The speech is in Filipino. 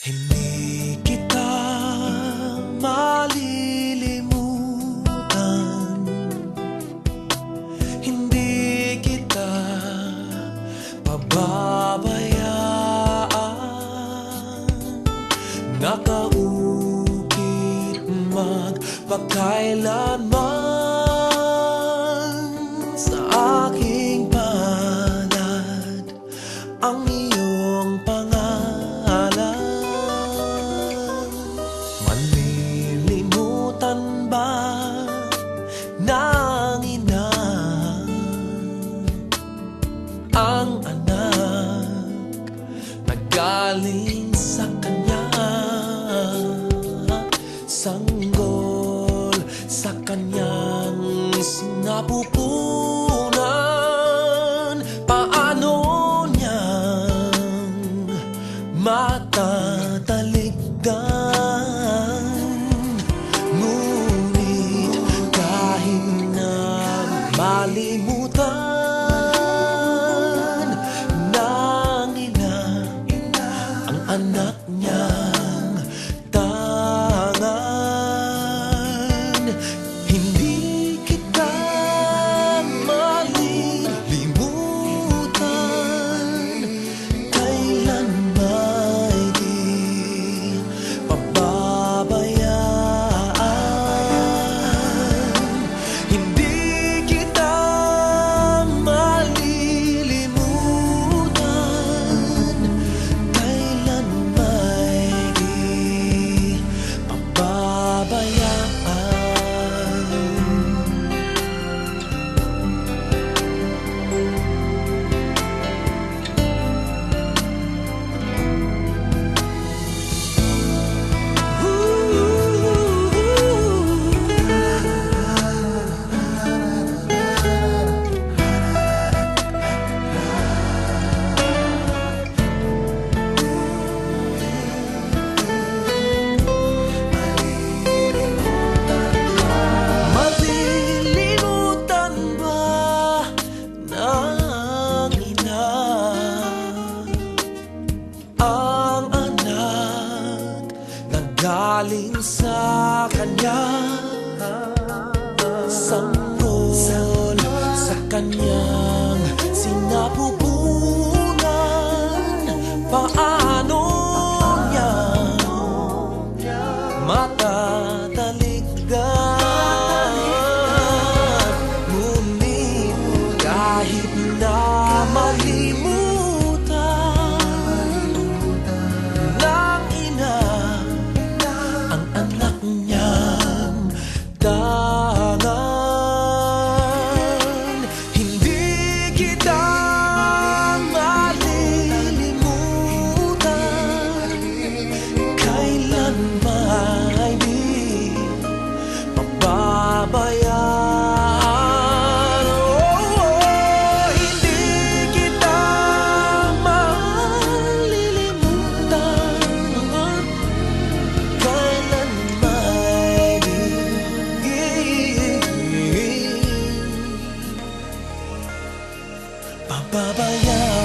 Hindi kita malilimutan. Hindi kita pababayaan. Nakaukit magpakailanman Sa aking galing sa kanya. Sanggol sa kanyang sinapupunan. Paano niyang matataligdan Ngunit kahit na malimutan sa Kanya. Sanggol sa Kanyang sinapugan Yeah.